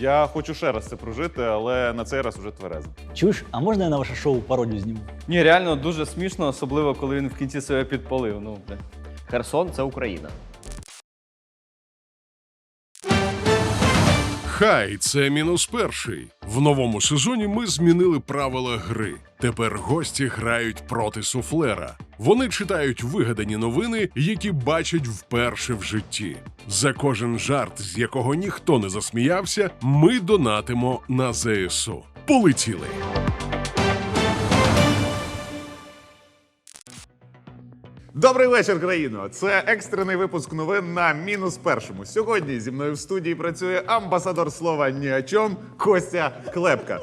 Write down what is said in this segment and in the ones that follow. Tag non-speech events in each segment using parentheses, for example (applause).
Я хочу ще раз це прожити, але на цей раз уже тверезо. Чуєш, а можна я на ваше шоу пародію зніму? Ні, реально дуже смішно, особливо коли він в кінці себе підпалив. Ну, бля. Херсон це Україна. Хай це мінус перший. В новому сезоні ми змінили правила гри. Тепер гості грають проти суфлера. Вони читають вигадані новини, які бачать вперше в житті. За кожен жарт, з якого ніхто не засміявся, ми донатимо на ЗСУ. Полетіли! Добрий вечір, країно! Це екстрений випуск новин на мінус першому. Сьогодні зі мною в студії працює амбасадор слова ні о чом Костя Клепка.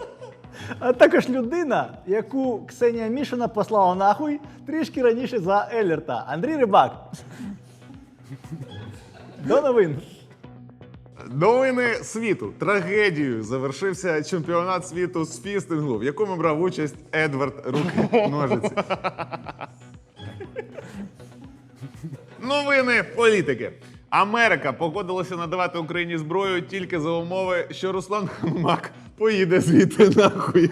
А також людина, яку Ксенія Мішина послала нахуй трішки раніше за Еллерта. Андрій Рибак. До новин. Новини світу. Трагедією завершився чемпіонат світу з фістингу, в якому брав участь Едвард Руки (laughs) Ножиці. Новини політики. Америка погодилася надавати Україні зброю тільки за умови, що Руслан Хамак поїде звідти нахуй.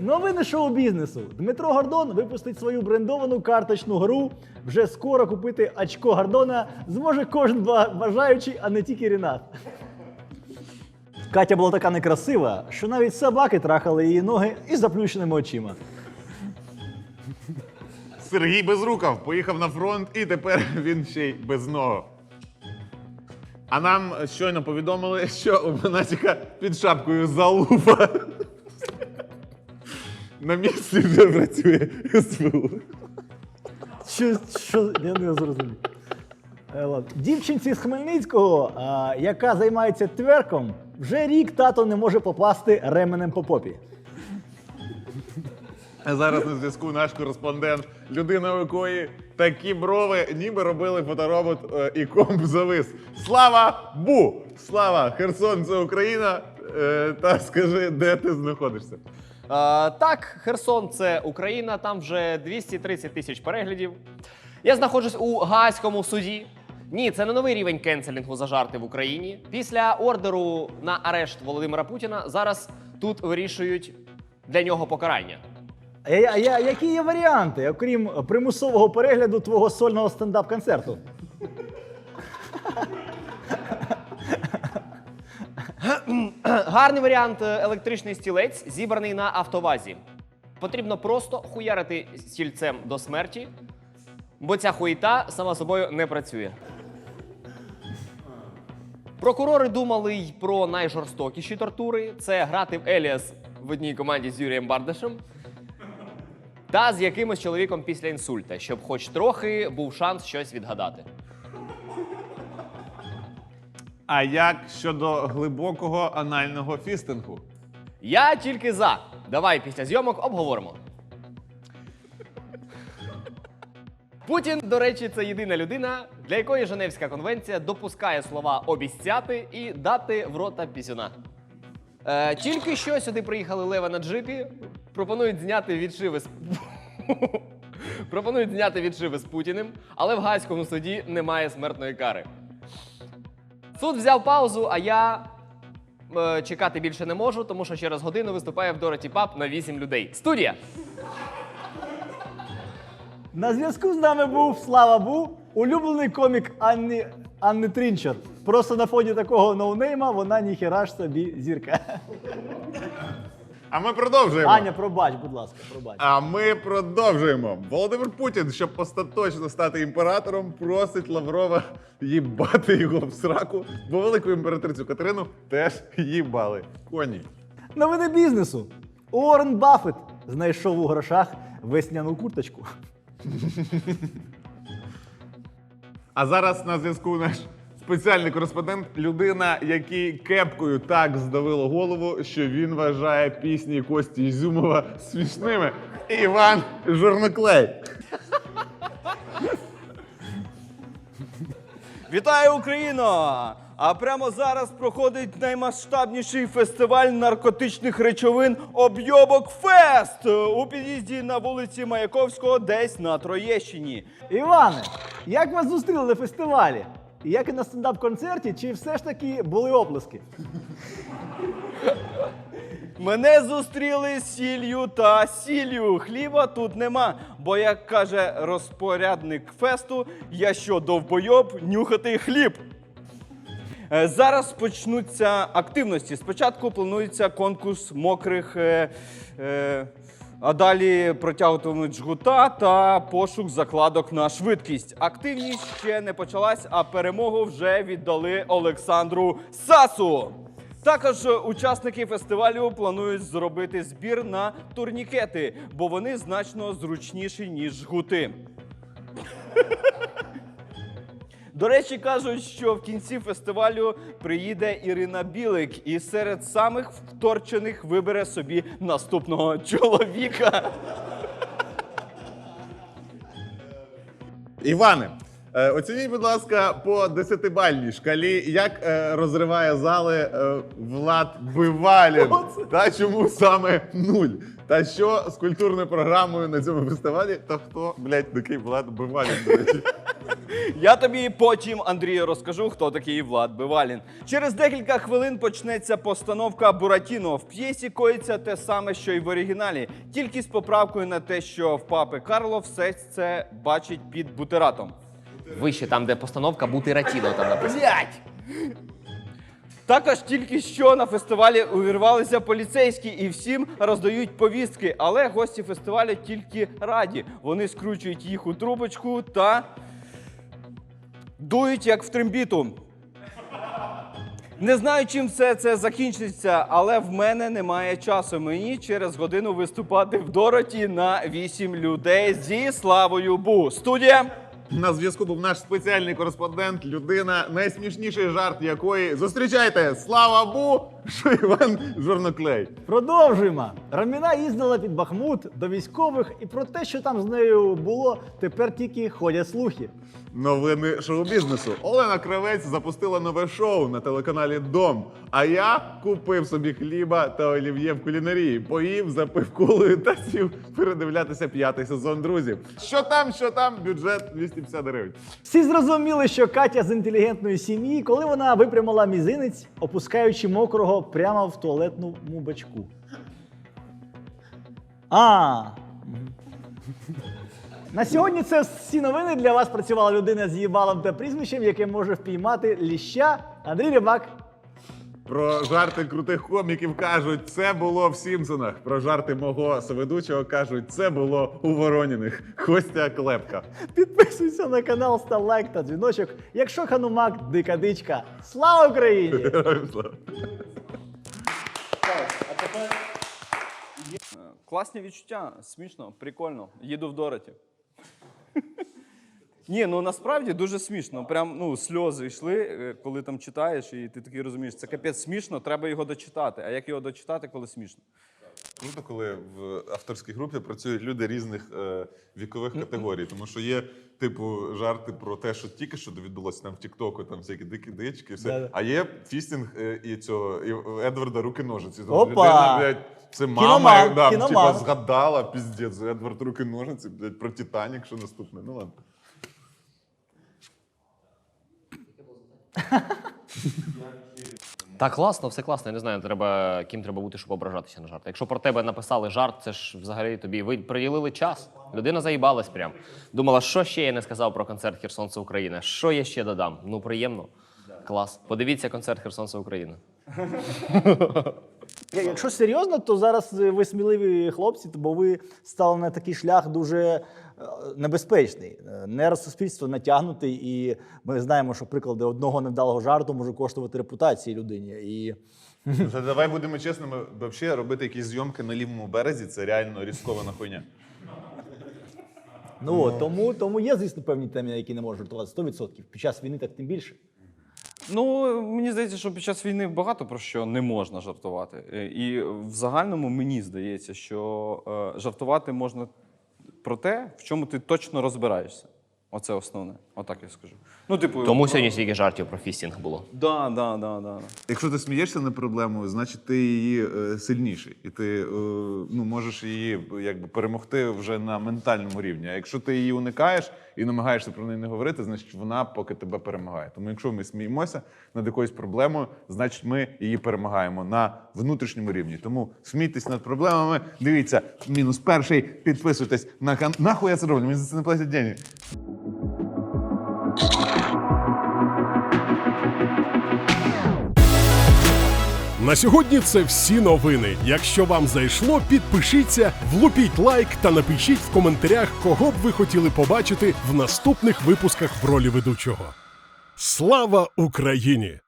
Новини шоу-бізнесу. Дмитро Гордон випустить свою брендовану карточну гру. Вже скоро купити очко Гордона зможе кожен бажаючий, а не тільки Рінат. Катя була така некрасива, що навіть собаки трахали її ноги із заплющеними очима. Сергій Безруков поїхав на фронт і тепер (laughs) він ще й без нього. А нам щойно повідомили, що у Монатіка під шапкою залупа. (laughs) На місці вже працює СБУ. Що, що я не зрозумів. Е. Дівчинці з Хмельницького, а, яка займається тверком, вже рік тато не може попасти ременем по попі. А зараз на зв'язку наш кореспондент, людина, у якої такі брови, ніби робили фоторобот е, і комп завис. Слава Бу! Слава! Херсон це Україна. Е, Та скажи, де ти знаходишся? Е, так, Херсон це Україна, там вже 230 тисяч переглядів. Я знаходжусь у Гаазькому суді. Ні, це не новий рівень кенселінгу за жарти в Україні. Після ордеру на арешт Володимира Путіна зараз тут вирішують для нього покарання. Я- я- які є варіанти, окрім примусового перегляду твого сольного стендап-концерту? Гарний варіант е, електричний стілець, зібраний на автовазі. Потрібно просто хуярити стільцем до смерті, бо ця хуїта сама собою не працює. Прокурори думали й про найжорстокіші тортури: це грати в Еліас в одній команді з Юрієм Бардашем. Та з якимось чоловіком після інсульта, щоб хоч трохи був шанс щось відгадати. А як щодо глибокого анального фістингу? Я тільки за. Давай після зйомок обговоримо. Путін, до речі, це єдина людина, для якої Женевська конвенція допускає слова обіцяти і дати в рота пісюна. Е, тільки що сюди приїхали лева на джипі, пропонують зняти відшиви з. (laughs) пропонують зняти відшиви з Путіним, але в Гаазькому суді немає смертної кари. Суд взяв паузу, а я е, чекати більше не можу, тому що через годину виступає в Дороті Паб на 8 людей. Студія! На зв'язку з нами був Слава Бу, улюблений комік Анни, Анни Трінчер. Просто на фоні такого ноунейма вона ніхера ж собі зірка. А ми продовжуємо. Аня, пробач, будь ласка, пробач. А ми продовжуємо. Володимир Путін, щоб остаточно стати імператором, просить Лаврова їбати його в сраку, бо велику імператрицю Катерину теж їбали. Коні. Новини бізнесу. Уоррен Баффет знайшов у грошах весняну курточку. А зараз на зв'язку наш спеціальний кореспондент, людина, який кепкою так здавило голову, що він вважає пісні Кості Ізюмова смішними. Іван Жорноклей. Вітаю Україно! А прямо зараз проходить наймасштабніший фестиваль наркотичних речовин Обйобок Фест у під'їзді на вулиці Маяковського, десь на Троєщині. Іване, як вас зустріли на фестивалі? Як і на стендап-концерті, чи все ж таки були оплески? Мене зустріли сіллю та сіллю. Хліба тут нема. Бо, як каже розпорядник фесту, я що довбойоб нюхати хліб. Е, Зараз почнуться активності. Спочатку планується конкурс мокрих, е, е, а далі протягуватимуть жгута та пошук закладок на швидкість. Активність ще не почалась, а перемогу вже віддали Олександру Сасу. Також учасники фестивалю планують зробити збір на турнікети, бо вони значно зручніші, ніж жгути. До речі, кажуть, що в кінці фестивалю приїде Ірина Білик і серед самих вторчених вибере собі наступного чоловіка. Іване, е, оцініть, будь ласка, по десятибальній шкалі, як е, розриває зали е, Влад Бивалін. Та чому саме нуль? Та що з культурною програмою на цьому фестивалі? Та хто, блядь, такий Влад Бивалін, до речі? Я тобі потім, Андрію, розкажу, хто такий Влад Бивалін. Через декілька хвилин почнеться постановка Буратіно. В п'єсі коїться те саме, що й в оригіналі, тільки з поправкою на те, що в папи Карло все це бачить під бутератом. Вище там, де постановка бути ратіно там написано. Блять! Також тільки що на фестивалі увірвалися поліцейські і всім роздають повістки, але гості фестивалю тільки раді. Вони скручують їх у трубочку та дують як в трембіту. Не знаю, чим все це закінчиться, але в мене немає часу. Мені через годину виступати в Дороті на вісім людей зі славою Бу. Студія. На зв'язку був наш спеціальний кореспондент, людина, найсмішніший жарт якої зустрічайте! Слава Бу! Що Іван Жорноклей. Продовжуємо. Раміна їздила під Бахмут до військових, і про те, що там з нею було, тепер тільки ходять слухи. Новини шоу-бізнесу. Олена Кравець запустила нове шоу на телеканалі Дом. А я купив собі хліба та олів'є в кулінарії. Поїв, запив колою та сів передивлятися п'ятий сезон друзів. Що там, що там, бюджет 250 гривень. Всі зрозуміли, що Катя з інтелігентної сім'ї, коли вона випрямила мізинець, опускаючи мокрого прямо в туалетному бачку. А. На сьогодні це всі новини. Для вас працювала людина з їбалом та прізвищем, яке може впіймати ліща Андрій Рибак. Про жарти крутих коміків кажуть, це було в Сімпсонах. Про жарти мого соведучого кажуть, це було у Вороніних. Костя Клепка. Підписуйся на канал, став лайк та дзвіночок. Якщо ханумак, дика дичка. Слава Україні! (laughs) Класні відчуття, смішно, прикольно. Їду в Дороті. (laughs) Ні, ну насправді дуже смішно. Прям ну, сльози йшли, е, коли там читаєш, і ти такий розумієш, це капець смішно, треба його дочитати. А як його дочитати, коли смішно? Круто, коли в авторській групі працюють люди різних е, вікових категорій, тому що є, типу, жарти про те, що тільки що відбулося там в Тіктоку, там всякі дикі дички, все. Да-да. А є фістінг е, і цього і Едварда руки ножиці. Опа! людина, блядь, це мама, Кіноман, да, кіноман. типа, згадала, піздець, Едвард руки ножиці, блядь, про Титанік, що наступне. Ну ладно. Так, класно, все класно. Я не знаю, треба, ким треба бути, щоб ображатися на жарт. Якщо про тебе написали жарт, це ж взагалі тобі ви приділили час. Людина заїбалась прям. Думала, що ще я не сказав про концерт Херсонце України. Що я ще додам? Ну, приємно. Клас. Подивіться концерт Херсонце України. Якщо серйозно, то зараз ви сміливі хлопці, бо ви стали на такий шлях дуже е, небезпечний. Е, Нерв суспільства натягнутий, і ми знаємо, що приклади одного невдалого жарту може коштувати репутації людині. І Та Давай будемо чесними, взагалі робити якісь зйомки на лівому березі це реально різкована хуйня. ну, от, тому, тому є, звісно, певні теми, які не можна жартувати 100%. Під час війни так тим більше. Ну, мені здається, що під час війни багато про що не можна жартувати. Е, І в загальному мені здається, що е, жартувати можна про те, в чому ти точно розбираєшся. Оце основне. Отак я скажу. Ну, типу, Тому сьогодні стільки жартів про фістінг було. Да, да, да, да. Якщо ти смієшся на проблему, значить ти її е, сильніший, і ти е, ну, можеш її якби перемогти вже на ментальному рівні. А якщо ти її уникаєш і намагаєшся про неї не говорити, значить вона поки тебе перемагає. Тому якщо ми сміємося над якоюсь проблемою, значить ми її перемагаємо на внутрішньому рівні. Тому смійтесь над проблемами. Дивіться, мінус перший, підписуйтесь на кан. Нахуй я це роблю? Мені за це не платять деньги. На сьогодні це всі новини. Якщо вам зайшло, підпишіться, влупіть лайк та напишіть в коментарях, кого б ви хотіли побачити в наступних випусках в ролі ведучого. Слава Україні!